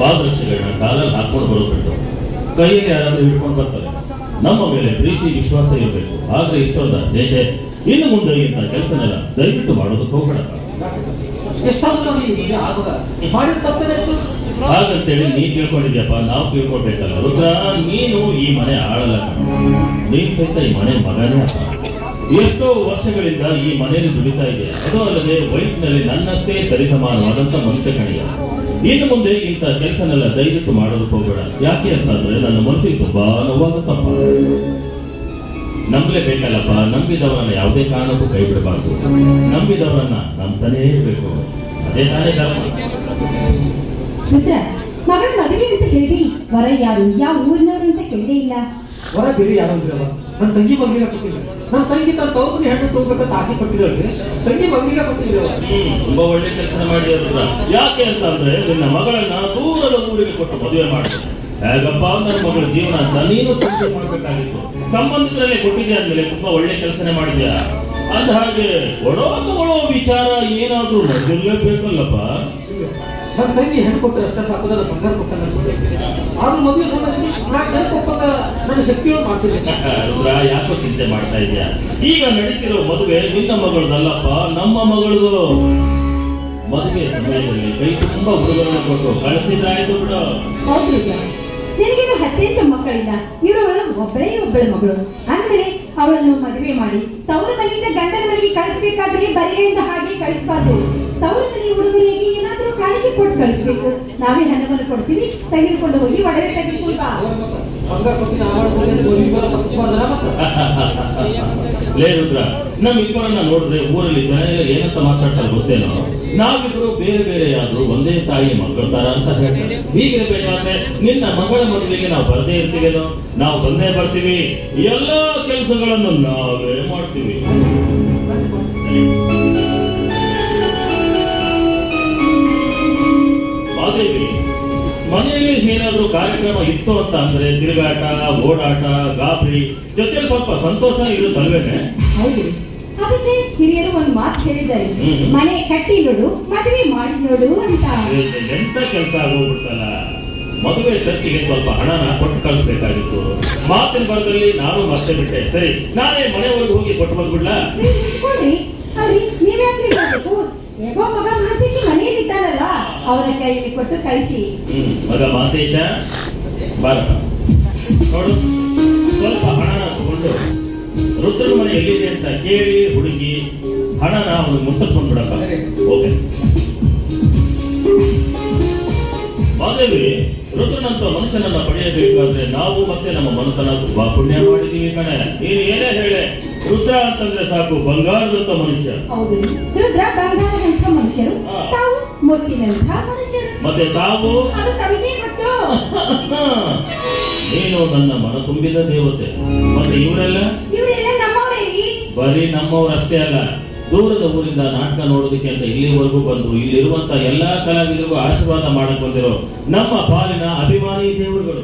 ಪಾದರಕ್ಷೆಗಳನ್ನ ಕಾಲಲ್ಲಿ ಹಾಕೊಂಡು ಬರೋದ್ಬಿಟ್ಟು ಕೈಯಲ್ಲಿ ಯಾರಾದರೂ ಹಿಡ್ಕೊಂಡು ಬರ್ತಾರೆ. ನಮ್ಮ ಮೇಲೆ ಪ್ರೀತಿ ವಿಶ್ವಾಸ ಇರಬೇಕು. ಆದರೆ ಇಷ್ಟೊಂದ. ಜಯ ಜಯ ಇನ್ನು ಮುಂದೆ ಇಂಥ ಕೆಲಸನೆಲ್ಲ ದಯವಿಟ್ಟು ಮಾಡೋದಕ್ಕೆ ಹೋಗೋಣ ಹಾಗಂತೇಳಿ ನೀ ತಿಳ್ಕೊಂಡಿದ್ಯಪ್ಪ ನಾವು ತಿಳ್ಕೊಳ್ಬೇಕಲ್ಲ. ರುದ್ರ ನೀನು ಈ ಮನೆ ಆಳಲ್ಲ ಕಣೋ. ನೀನ್ ಸಹಿತ ಈ ಮನೆ ಮಗನೇ ಎಷ್ಟೋ ವರ್ಷಗಳಿಂದ ಈ ಮನೆಯಲ್ಲಿ ದುಡಿತಾ ಇದೆ ಅದು ಅಲ್ಲದೆ ವಯಸ್ಸಿನಲ್ಲಿ ನನ್ನಷ್ಟೇ ಸರಿಸಮಾನವಾದಂತ ಮನುಷ್ಯ ಕಣಿಯ. ಇನ್ನು ಮುಂದೆ ಇಂಥ ಕೆಲಸನೆಲ್ಲ ದಯವಿಟ್ಟು ಮಾಡೋದಕ್ಕೆ ಹೋಗಬೇಡ. ಯಾಕೆ ಅಂತಂದ್ರೆ ನನ್ನ ಮನಸ್ಸಿಗೆ ತುಂಬಾ ನೋವಾಗುತ್ತಪ್ಪ ನಂಬಲೇಬೇಕಲ್ಲಪ್ಪ ನಂಬಿದವರನ್ನ ಯಾವುದೇ ಕಾರಣಕ್ಕೂ ಕೈ ಬಿಡಬಾರ್ದು ನಂಬಿದವರನ್ನ ನಂಬ್ತಾನೇ ಇರಬೇಕು. ಅದೇ ತಾನೇ ಧರ್ಮ. ಮಗಳ ಮದುವೆ ಅಂತ ಹೇಳಿ ವರ ಯಾರು ಯಾವ ಊರಿನವರು ಅಂತ ಕೇಳೇ ಇಲ್ಲ. ಹೊರ ಬೇರೆ ಯಾರಂದ್ರಲ್ಲ ನನ್ನ ತಂಗಿ ಮಂಗಿನ ಕೊಟ್ಟಿಲ್ಲ ನನ್ನ ತಂಗಿ ತನ್ನ ತವ್ರ ಹೆಣ್ಣು ತಗೋಬೇಕಂತ ಆಸೆ ಪಟ್ಟಿದ್ದಾಳೆ ತಂಗಿ ಮಂಗಿನ ಹ್ಮ್, ತುಂಬಾ ಒಳ್ಳೆ ಕೆಲಸ ಅಂತ ಯಾಕೆ ಅಂತಂದ್ರೆ ನಿನ್ನ ಮಗಳನ್ನ ದೂರದ ಊರಿಗೆ ಕೊಟ್ಟು ಮದುವೆ ಮಾಡಿದೆ ಹೇಗಪ್ಪ ನನ್ನ ಮಗಳ ಜೀವನ ಅಂತ ನೀನು ಚಿಂತೆ ಮಾಡ್ಬೇಕಾಗಿತ್ತು. ಸಂಬಂಧಿಕರಲ್ಲೇ ಕೊಟ್ಟಿದ್ಯಾ ಅಂದ್ಮೇಲೆ ತುಂಬಾ ಒಳ್ಳೆ ಕೆಲಸನೇ ಮಾಡಿದ್ಯಾ? ಅಂದ ಹಾಗೆ ಕೊಡೋ ತಗೊಳ್ಳೋ ವಿಚಾರ ಏನಾದ್ರೂ ನಡೆದಿರ್ಲೇಬೇಕಲ್ಲಪ್ಪ. ನನ್ನ ತಂಗಿ ಹೆಣ್ಣು ಕೊಟ್ಟರೆ ಅಷ್ಟೇ ಸಾಕೋದಲ್ಲ ಬಂಗಾರ ಕೊಟ್ಟ ಆದ್ರೂ ಮದುವೆ ಸಮಯದಲ್ಲಿ ನಾ ಕೆಲಸ ಒಪ್ಪಂದ ನನ್ನ ಶಕ್ತಿಗಳು ಮಾಡ್ತೀನಿ. ರುದ್ರ ಯಾಕೋ ಚಿಂತೆ ಮಾಡ್ತಾ ಇದೆಯಾ ಈಗ ನಡೀತಿರೋ ಮದುವೆ ನಿನ್ನ ಮಗಳದಲ್ಲಪ್ಪ ನಮ್ಮ ಮಗಳದು ಮದುವೆ ಸಮಯದಲ್ಲಿ ಕೈ ತುಂಬಾ ಹುಡುಗರನ್ನ ಕೊಟ್ಟು ಕಳಿಸಿದ್ರಾಯ್ತು ಬಿಡು. ಹೌದು ನಿನಗಿನ್ನು ನಿನಗೇನು ಹತ್ತೆಂಟು ಮಕ್ಕಳಿಲ್ಲ. ಇವರವಳು ಒಬ್ಬಳೇ ಒಬ್ಬಳ ಮಗಳು. ಅಂದ್ಮೇಲೆ ಅವಳನ್ನು ಮದುವೆ ಮಾಡಿ. ತವರು ಮನೆಯಿಂದ ಗಂಡನ ಮನೆಗೆ ಕಳಿಸಬೇಕಾದ್ರೆ ಬರೆಯಿಂದ ಹಾಗೆ ಕಳಿಸಬಾರ್ದು. ತವರು ಮನೆ ಹುಡುಗರಿಗೆ ಏನಾದರೂ ಕಾಣಿಕೆ ಕೊಟ್ಟು ಕಳಿಸ್ಬೇಕು. ನಾವೇ ಹಣವನ್ನು ಕೊಡ್ತೀವಿ. ತೆಗೆದುಕೊಂಡು ಹೋಗಿ ಒಡವೆ ತೆಗೆದುಕೊಂಡು ಲೇ ರುದ್ರ ನೋಡಿದ್ರೆ ಊರಲ್ಲಿ ಜನ ಎಲ್ಲ ಏನಂತ ಮಾತಾಡ್ತಾರೆ ಗೊತ್ತೇನೋ? ನಾವಿಬ್ರು ಬೇರೆ ಬೇರೆ ಯಾರು ಒಂದೇ ತಾಯಿ ಮಕ್ಕಳ್ತಾರ ತರ ಅಂತ ಹೇಳ್ತಾರೆ. ಹೀಗಿರ್ಬೇಕಾದ್ರೆ ನಿನ್ನ ಮಗಳ ಮದುವೆಗೆ ನಾವು ಬರದೇ ಇರ್ತೀವೇನೋ ನಾವು ಬಂದೇ ಬರ್ತೀವಿ. ಎಲ್ಲ ಕೆಲಸಗಳನ್ನು ನಾವೇ ಮಾಡ್ತೀವಿ. ಮನೆಯಲ್ಲಿ ಏನಾದರೂ ಕಾರ್ಯಕ್ರಮ ಇತ್ತು ಅಂತ ಅಂದ್ರೆ ತಿರುಗಾಟ ಓಡಾಟ ಗಾಬರಿ ಜೊತೆ ಸ್ವಲ್ಪ ಸಂತೋಷ ಇರುತ್ತಲ್ವೇನೆ ಹೌದು. ಅದಕ್ಕೆ ಹಿರಿಯರು ಒಂದು ಮಾತು ಹೇಳಿದ್ದಾರೆ. ಮನೆ ಕಟ್ಟಿ ನೋಡು ಮದುವೆ ಮಾಡಿ ನೋಡು ಅಂತ. ಎಂತ ಕೆಲಸ ಆಗೋಗ್ಬಿಡ್ತಲ್ಲ ಮದುವೆ ಖರ್ಚಿಗೆ ಸ್ವಲ್ಪ ಹಣನ ಕೊಟ್ಟು ಕಳಿಸ್ಬೇಕಾಗಿತ್ತು. ಮಾತಿನ ಬರದಲ್ಲಿ ನಾನು ಮತ್ತೆ ಬಿಟ್ಟೆ. ಸರಿ ನಾನೇ ಮನೆವರೆಗೆ ಹೋಗಿ ಕೊಟ್ಟು ಬಂದ್ಬಿಡ್ಲಾ? ನೀವ್ಯಾಕ್ರಿ ಹೇಗೋ ಮಗ ಮಾತೇಶಿ ಮನೆಯಲ್ಲಿ ಇದ್ದಾರಲ್ಲ ಅವನ ಕೈಯಲ್ಲಿ ಕೊಟ್ಟು ಕಳಿಸಿ. ಮಗ ಮಾತೇಶ? ಬಾರಪ್ಪ ನೋಡು, ಸ್ವಲ್ಪ ಹಣನ ತಗೊಂಡು ರುದ್ರನ ಮನೆ ಎಲ್ಲಿದೆ ಅಂತ ಕೇಳಿ ಹುಡುಕಿ ಹಣನ ಅವನಿಗೆ ಮುಟ್ಟಿಸ್ಕೊಂಡ್ಬಿಡಪ್ಪ ಓಕೆ. ಮಾದೇವಿ ರುದ್ರನಂತ ಮನುಷ್ಯನನ್ನ ಪಡೆಯಬೇಕಾದ್ರೆ ನಾವು ಮತ್ತೆ ನಮ್ಮ ಮನತನ ತುಂಬಾ ಪುಣ್ಯ ಮಾಡಿದೀವಿ ಕಣೆ. ನೀನು ಏನೇ ಹೇಳೆ. ರುದ್ರ ಅಂತಂದ್ರೆ ಸಾಕು ಬಂಗಾರದಂತ ಮನುಷ್ಯ. ಹೌದು. ರುದ್ರ ಬಂಗಾರದಂತ ಮನುಷ್ಯರು. ತಾವು ಮುತ್ತಿನಂತ ಮನುಷ್ಯರು. ಮತ್ತೆ ತಾವು? ಅದು ತಮಗೆ ಗೊತ್ತು. ನೀನು ನನ್ನ ಮನ ತುಂಬಿದ ದೇವತೆ. ಮತ್ತೆ ಇವರೆಲ್ಲ? ಇವರೆಲ್ಲ ನಮ್ಮವರೇ ರೀ ಬರೀ ನಮ್ಮವರಷ್ಟೇ ಅಲ್ಲ. ದೂರದ ಊರಿಂದ ನಾಟಕ ನೋಡೋದಕ್ಕೆ ಅಂತ ಇಲ್ಲಿವರೆಗೂ ಬಂದ್ರು. ಇಲ್ಲಿರುವಂತ ಎಲ್ಲಾ ಕಲಾವಿದರಿಗೂ ಆಶೀರ್ವಾದ ಮಾಡಕ್ ಬಂದಿರೋ ನಮ್ಮ ಪಾಲಿನ ಅಭಿಮಾನಿ ದೇವರುಗಳು.